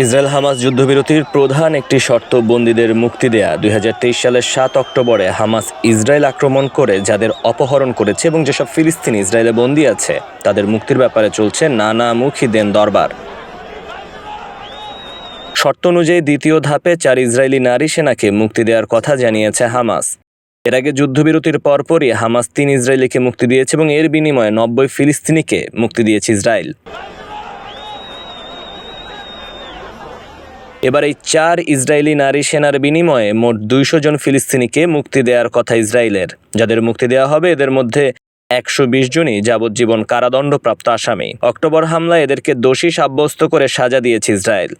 Israel Hamas যুদ্ধবিরতির প্রধান একটি শর্ত বন্দীদের মুক্তি দেয়া। দুই হাজার তেইশ সালের সাত অক্টোবরে হামাস ইসরায়েল আক্রমণ করে যাদের অপহরণ করেছে এবং যেসব ফিলিস্তিনি ইসরায়েলে বন্দী আছে, তাদের মুক্তির ব্যাপারে চলছে নানামুখী দেন দরবার। শর্ত অনুযায়ী দ্বিতীয় ধাপে চার ইসরায়েলি নারী সেনাকে মুক্তি দেওয়ার কথা জানিয়েছে হামাস। এর আগে যুদ্ধবিরতির পরপরই হামাস তিন ইসরায়েলিকে মুক্তি দিয়েছে এবং এর বিনিময়ে নব্বই ফিলিস্তিনিকে মুক্তি দিয়েছে ইসরায়েল। এবার এই চার ইসরায়েলি নারী সেনার বিনিময়ে মোট দুইশো জন ফিলিস্তিনিকে মুক্তি দেওয়ার কথা ইসরায়েলের। যাদের মুক্তি দেওয়া হবে, এদের মধ্যে একশো বিশ জনই যাবজ্জীবন কারাদণ্ডপ্রাপ্ত আসামি। অক্টোবর হামলায় এদেরকে দোষী সাব্যস্ত করে সাজা দিয়েছে ইসরায়েল।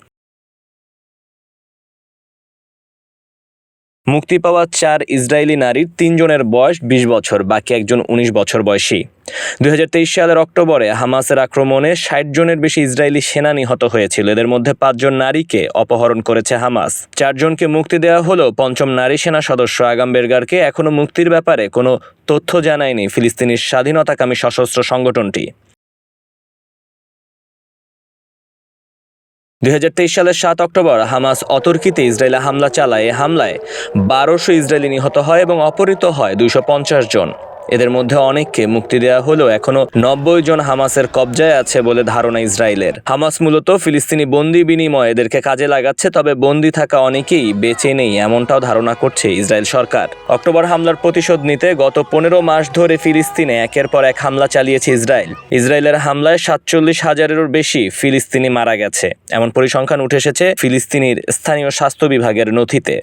মুক্তি পাওয়া চার ইসরায়েলি নারীর তিনজনের বয়স বিশ বছর, বাকি একজন উনিশ বছর বয়সী। দু হাজার তেইশ সালের অক্টোবরে হামাসের আক্রমণে ষাট জনের বেশি ইসরায়েলি সেনা নিহত হয়েছিল। এদের মধ্যে পাঁচজন নারীকে অপহরণ করেছে হামাস। চারজনকে মুক্তি দেওয়া হলেও পঞ্চম নারী সেনা সদস্য আগাম বেরগারকে এখনও মুক্তির ব্যাপারে কোনো তথ্য জানায়নি ফিলিস্তিনির স্বাধীনতাকামী সশস্ত্র সংগঠনটি। দুই হাজার তেইশ সালের সাত অক্টোবর হামাস অতর্কিতে ইসরায়েলে হামলা চালায়। এ হামলায় বারোশো ইসরায়েলি নিহত হয় এবং অপহৃত হয় দুইশো পঞ্চাশ জন। এদের মধ্যে অনেককে মুক্তি দেওয়া হলেও এখনও নব্বই জন হামাসের কবজায় আছে বলে ধারণা ইসরায়েলের। হামাস মূলত ফিলিস্তিনি বন্দি বিনিময়ে এদেরকে কাজে লাগাচ্ছে, তবে বন্দি থাকা অনেকেই বেঁচে নেই এমনটাও ধারণা করছে ইসরায়েল সরকার। অক্টোবর হামলার প্রতিশোধ নিতে গত পনেরো মাস ধরে ফিলিস্তিনে একের পর এক হামলা চালিয়েছে ইসরায়েল। ইসরায়েলের হামলায় সাতচল্লিশ হাজারেরও বেশি ফিলিস্তিনি মারা গেছে। এমন পরিসংখ্যান উঠে এসেছে ফিলিস্তিনির স্থানীয় স্বাস্থ্য বিভাগের নথিতে।